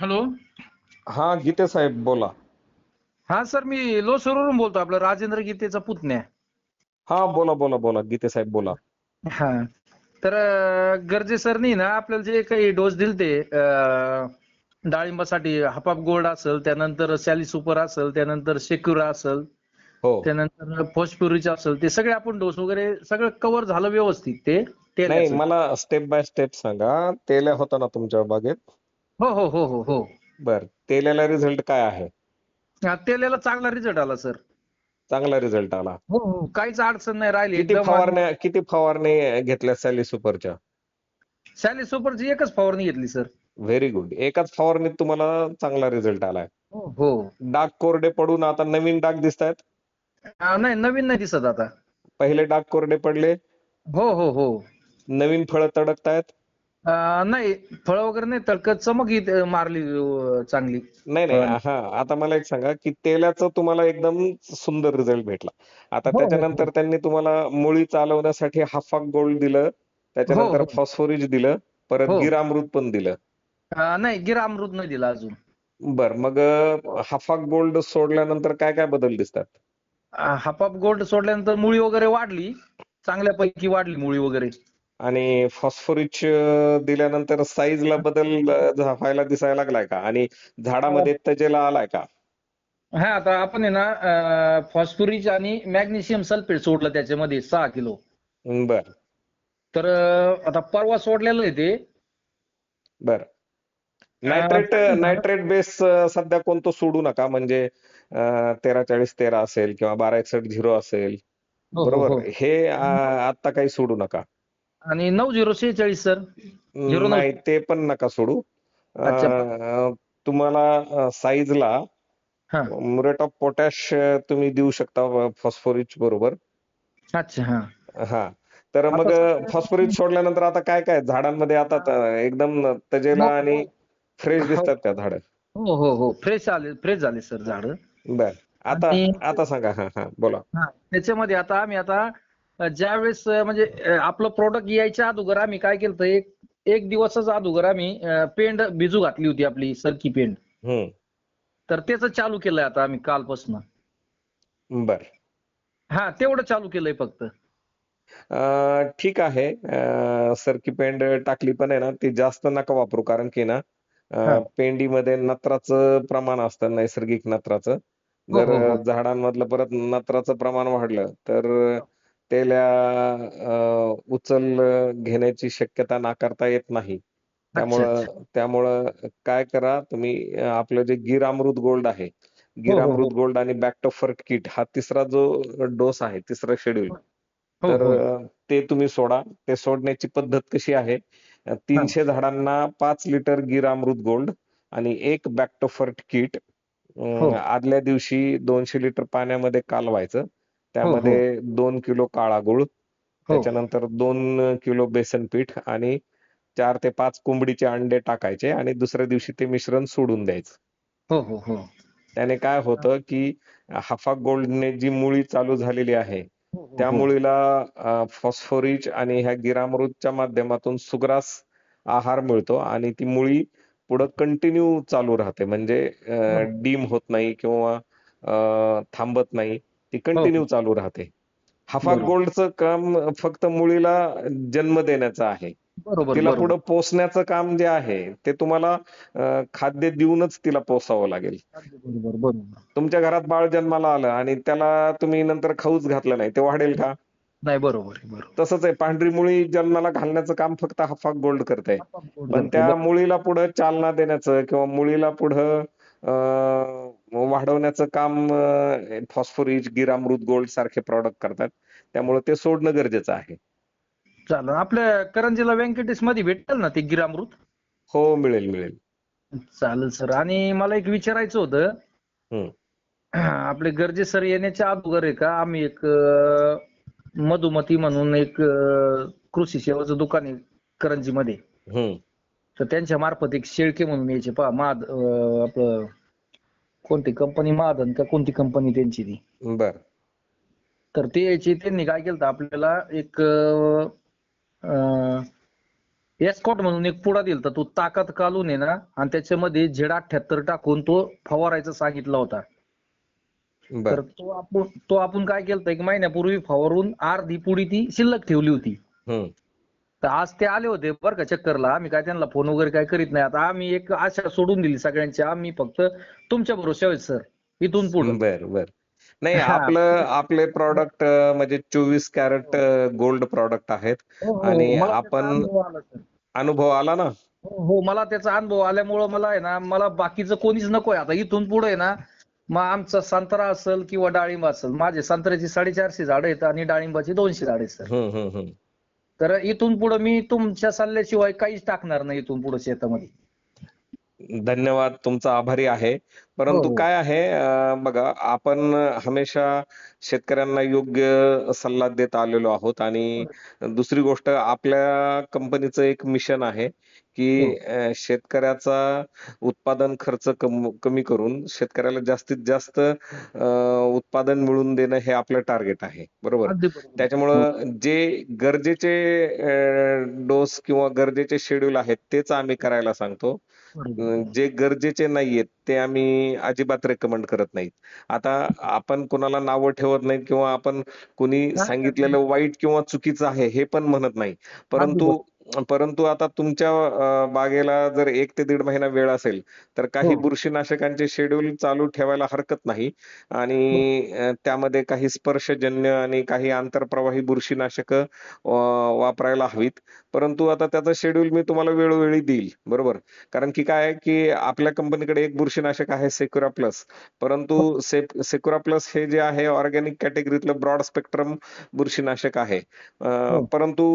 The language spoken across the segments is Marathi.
हॅलो. हा गीते साहेब बोला. हा सर मी लोसरवरून बोलतो आपलं राजेंद्र गीतेचा पुतण्या. हा बोला बोला बोला गीते साहेब बोला. हा तर अं, गर्जे सरनी ना आपल्याला जे काही डोस दिलते अं, डाळिंबासाठी हापाप गोल्ड असेल त्यानंतर सॅली सुपर असेल त्यानंतर सेक्युरा असेल हो. त्यानंतर फॉस्फोरिच असेल ते सगळे आपण डोस वगैरे सगळं कव्हर झालं व्यवस्थित ते नाही तेलाचं. मला स्टेप बाय स्टेप सांगा तेल्या होता ना तुमच्या बागेत? हो हो हो हो हो. बर तेल्याला रिझल्ट काय आहे? हा, तेलाला चांगला रिझल्ट आला सर चांगला रिझल्ट आला. हो हो काहीच अडचण नाही राहिली. किती एकदम फवारण्या किती फवारणी घेतल्या सॅली सुपरच्या सॅली सुपरची एकच फवारणी घेतली सर व्हेरी गुड एकाच फवारणीत तुम्हाला चांगला रिझल्ट आलाय. हो हो. डाग कोरडे पडून आता नवीन डाग दिसत आहेत हा, नाही नवीन नाही दिसत आता. पहिले डाग कोरडे पडले? हो हो हो. नवीन फळं तडकतायत? नाही फळं वगैरे नाही तडकत चमक येते मारली अं, चांगली नाही नाही फळांनी. हा आता मला एक सांगा की तेलाचं तुम्हाला एकदम सुंदर रिझल्ट भेटला आता हो, हो, त्याच्यानंतर हो. त्यांनी तुम्हाला मुळी चालवण्यासाठी हाफाक गोल्ड दिलं त्याच्यानंतर हो. फॉस्फोरिज दिलं परत हो. गिरामृत पण दिलं अं, नाही गिरा अमृत नाही दिला अजून बर मग अं, हाफाक गोल्ड सोडल्यानंतर काय काय बदल दिसतात हापाप गोल्ड सोडल्यानंतर मुळी वगैरे वाढली चांगल्यापैकी वाढली मुळी वगैरे आणि फॉस्फोरिच दिल्यानंतर साईजला बदल व्हायला दिसायला लागलाय का? आणि झाडामध्ये तजेला आलाय का? हा आता आपण आहे ना फॉस्फोरिच आणि मॅग्नेशियम सल्फेट सोडलं त्याच्यामध्ये सहा किलो. बर. तर आता परवा सोडलेलं आहे ते. बर. नायट्रेट नायट्रेट बेस सध्या कोणतं सोडू नका? म्हणजे तेरा चाळीस तेरा असेल किंवा बारा एकसष्ट झिरो असेल. हो, हो, बरोबर? हो. हे आता काही सोडू नका. आणि नऊ झिरो शेहेचाळीस सर. झिरो. नाही ते पण नका सोडू. अं, तुम्हाला साईजला हा. मुरेट ऑफ पोटॅश तुम्ही देऊ शकता फॉस्फोरिच बरोबर. अच्छा हा. हा. तर मग आता- फॉस्फोरिच सोडल्यानंतर आता काय काय? झाडांमध्ये आता त- एकदम तजेला. आणि फ्रेश हो. दिसतात का झाड. हो हो हो. फ्रेश आले फ्रेश झाले सर झाड. बर. आता आणि- आता सांगा. हा हा. बोला. हा. त्याच्यामध्ये आता आम्ही आता ज्यावेळेस म्हणजे आपलं प्रोडक्ट यायच्या अगोदर आम्ही काय केलं एक एक दिवसच अगोदर आम्ही पेंड भिजू घातली होती आपली सरकी पेंड. हम्म. तर त्याचं चालू केलंय आता आम्ही कालपासून. बर. हा तेवढं चालू केलंय फक्त. ठीक आहे. सरकी पेंड टाकली पण आहे ना ती जास्त नका वापरू कारण की ना हा. पेंडीमध्ये नत्राचं प्रमाण असतं नैसर्गिक नत्राचं. जर हो, हो. झाडांमधलं परत नत्राचं प्रमाण वाढलं तर तेल्या अं, उचल घेण्याची शक्यता नाकारता येत नाही. त्यामुळं त्यामुळं काय करा तुम्ही अं, आपलं जे गिर अमृत गोल्ड आहे गिर हो, हो. अमृत गोल्ड आणि बॅक्टोफर्ट किट हा तिसरा जो डोस आहे तिसरा शेड्यूल हो तर हो. अ, ते तुम्ही सोडा. ते सोडण्याची पद्धत कशी आहे? अ, तीनशे झाडांना पाच लिटर गिरामृत गोल्ड आणि एक बॅक्टोफर्ट किट हो. आदल्या दिवशी दोनशे लिटर पाण्यामध्ये कालवायचं. त्यामध्ये दोन किलो काळा गुळ हो. त्याच्यानंतर दोन किलो बेसन पीठ आणि चार ते पाच कोंबडीचे अंडे टाकायचे आणि दुसऱ्या दिवशी ते मिश्रण सोडून द्यायचं. हो हो हो. त्याने काय होतं की हाफा गोल्डने जी मुळी चालू झालेली आहे हो, हो, त्या हो. मुळीला फॉस्फोरिच आणि ह्या गिरामृतच्या माध्यमातून सुग्रास आहार मिळतो आणि ती मुळी पुढं कंटिन्यू चालू राहते. म्हणजे डीम होत नाही किंवा थांबत नाही. ती कंटिन्यू चालू राहते. हाफा. गोल्डचं काम फक्त मुळीला जन्म देण्याचं आहे. तिला पुढं पोसण्याचं काम जे आहे ते तुम्हाला खाद्य देऊनच तिला पोसावं लागेल. अगदी बरोबर बरोबर. तुमच्या घरात बाळ जन्माला आलं आणि त्याला तुम्ही नंतर खाऊच घातलं नाही ते वाढेल का? नाही बरोबर तसंच आहे पांढरी मुळी जन्माला घालण्याचं काम फक्त हाफाक गोल्ड करते पण. त्या मुळीला पुढं चालना देण्याचं किंवा मुळीला पुढं वाढवण्याचं काम फॉस्फोरिच गिरामृत गोल्ड सारखे प्रॉडक्ट करतात. त्यामुळे ते सोडणं गरजेचं आहे. चालेल. आपल्या करंजीला व्यंकटेशमध्ये भेटेल ना ते गिरामृत हो मिळेल मिळेल. चालेल सर. आणि मला एक विचारायचं होतं. आपले गरजे सर येण्याच्या अगोदर आहे का? आम्ही एक मधुमती म्हणून एक कृषी सेवाचं दुकान आहे करंजीमध्ये. हम्म तर त्यांच्या मार्फत एक शेळके म्हणून यायचे पहा. माद आपलं कोणती कंपनी महादन का कोणती कंपनी त्यांची ती. बर. तर ते यायचे त्यांनी काय केलं आपल्याला एक एस्कॉट म्हणून एक पुडा दिलता तो ताकात कालून आहे ना आणि त्याच्यामध्ये झेड अठ्याहत्तर टाकून तो फवारायचा सांगितला होता. बर. तर तो आपण तो आपण काय केलं एक महिन्यापूर्वी फवारून अर्धी पुडी ती शिल्लक ठेवली होती. तर आज ते आले होते बरं का चक्करला. आम्ही काय त्यांना फोन वगैरे काय करीत नाही. आता आम्ही एक आशा सोडून दिली सगळ्यांची. आम्ही फक्त तुमच्या भरोश्यावर सर. इथून पुढे. बर बर. नाही हा. आपलं आपले प्रॉडक्ट म्हणजे चोवीस कॅरेट गोल्ड प्रॉडक्ट आहेत. हो, आणि आपण- अनुभव आला ना? हो हो, मला त्याचा अनुभव आल्यामुळं मला आहे ना मला बाकीचं कोणीच नकोय. आता इथून पुढे ना मग आमचा संत्रा असेल किंवा डाळिंब असेल माझे संत्र्याची साडेचारशे झाडं आहेत आणि डाळिंबाची दोनशे झाडं आहेत सर. तर इथून पुढे मी तुमच्या सल्ल्याशिवाय काहीच टाकणार नाही इथून पुढे शेतामध्ये. धन्यवाद तुमचा आभारी आहे. परंतु हो. काय आहे बघा आपण हमेशा शेतकऱ्यांना योग्य सल्ला देत आलेलो आहोत आणि दुसरी गोष्ट आपल्या कंपनीचं एक मिशन आहे की हो. शेतकऱ्याचा उत्पादन खर्च कम- कमी करून शेतकऱ्याला जास्तीत जास्त उत्पादन मिळवून देणं हे आपलं टार्गेट आहे. बरोबर. त्याच्यामुळं जे गरजेचे डोस किंवा गरजेचे शेड्यूल आहेत तेच आम्ही करायला सांगतो. जे गरजेचे नाहीयेत ते आम्ही अजिबात रेकमेंड करत नाहीत. आता आपण कोणाला नावं ठेवत नाहीत किंवा आपण कुणी नाही. सांगितलेलं वाईट किंवा चुकीचं आहे हे पण म्हणत नाही. परंतु परंतु आता तुमच्या बागेला जर एक ते दीड महिना वेळ असेल तर काही हो. बुरशीनाशकांचे शेड्यूल चालू ठेवायला हरकत नाही. आणि अं, त्यामध्ये काही स्पर्शजन्य आणि काही आंतरप्रवाही बुरशीनाशक वापरायला हवीत. परंतु आता त्याचं शेड्यूल मी तुम्हाला वेळोवेळी देईल बरोबर? कारण की काय आहे की आपल्या कंपनीकडे एक बुरशीनाशक आहे सेक्युरा प्लस परंतु सेक्युरा प्लस हे जे आहे ऑर्गॅनिक कॅटेगरीतलं ब्रॉड स्पेक्ट्रम बुरशीनाशक आहे. हो. परंतु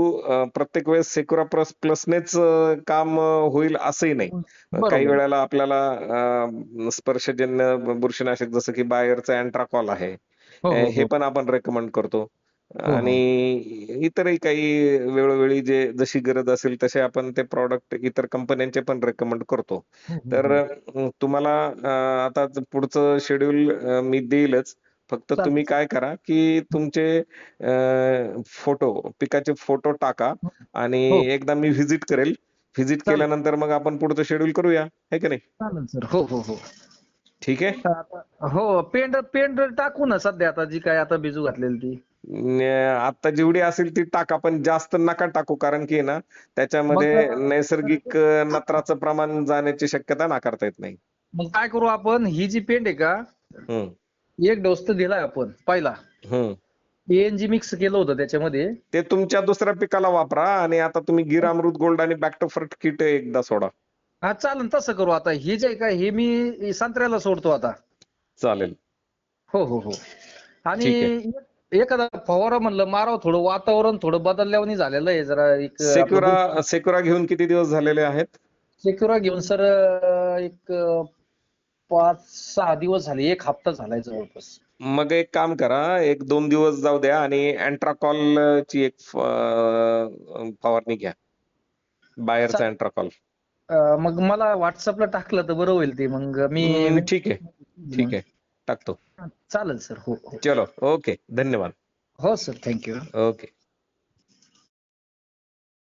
प्रत्येक वेळेस सेक्युरा प्लस प्लसनेच काम होईल असंही नाही बरोबर. काही वेळेला आपल्याला स्पर्शजन्य बुरशीनाशक जसं की बायरचं अँट्राकॉल आहे हो, हो, हे हो. पण आपण रेकमेंड करतो हो. आणि इतरही काही वेळोवेळी जे जशी गरज असेल तसे आपण ते प्रॉडक्ट इतर कंपन्यांचे पण रेकमेंड करतो हो, तर तुम्हाला आता पुढचं शेड्यूल मी देईलच फक्त. तुम्ही काय करा की तुमचे फोटो पिकाचे फोटो टाका आणि हो. एकदा मी व्हिजिट करेल. व्हिजिट. केल्यानंतर मग आपण पुढचं शेड्यूल करूया. है की नाही? चालेल सर. हो हो हो. ठीक आहे? हो पेंड पेंड टाकू ना सध्या आता जी काय आता बिजू घातलेली ती. आता जेवढी असेल ती टाका पण जास्त नका टाकू कारण की ना त्याच्यामध्ये नैसर्गिक नत्राचं प्रमाण जाण्याची शक्यता नाकारता येत नाही. मग काय करू आपण? ही जी पेंड आहे का हम्म. एक डोस तर दिलाय आपण पहिला. एएनजी मिक्स केलं होतं त्याच्यामध्ये. ते तुमच्या दुसऱ्या पिकाला वापरा आणि आता तुम्ही गिर अमृत गोल्ड आणि बॅक टू फर्ट किट एकदा सोडा. हा चालेल तसं करू आता. हे जे आहे का हे मी संत्र्याला सोडतो आता. चालेल. हो हो हो. आणि एखादा फवारा म्हणलं मारावं थोडं वातावरण थोडं बदलल्यावानी झालेलं आहे जरा एक सेक्युरा सेक्युरा घेऊन किती दिवस झालेले आहेत? सेक्युरा घेऊन सर एक पाच सहा दिवस झाले एक हप्ता झालाय जवळपास. मग एक काम करा एक दोन दिवस जाऊ द्या आणि अँट्राकॉल ची एक फवारणी घ्या. बाहेरचा. अँट्राकॉल. मग मला व्हॉट्सअपला टाकलं तर बरं होईल ते मग मी ठीक आहे. ठीक आहे. टाकतो. चालेल सर. हो हो. चलो. ओके. धन्यवाद. हो सर. थँक्यू. ओके.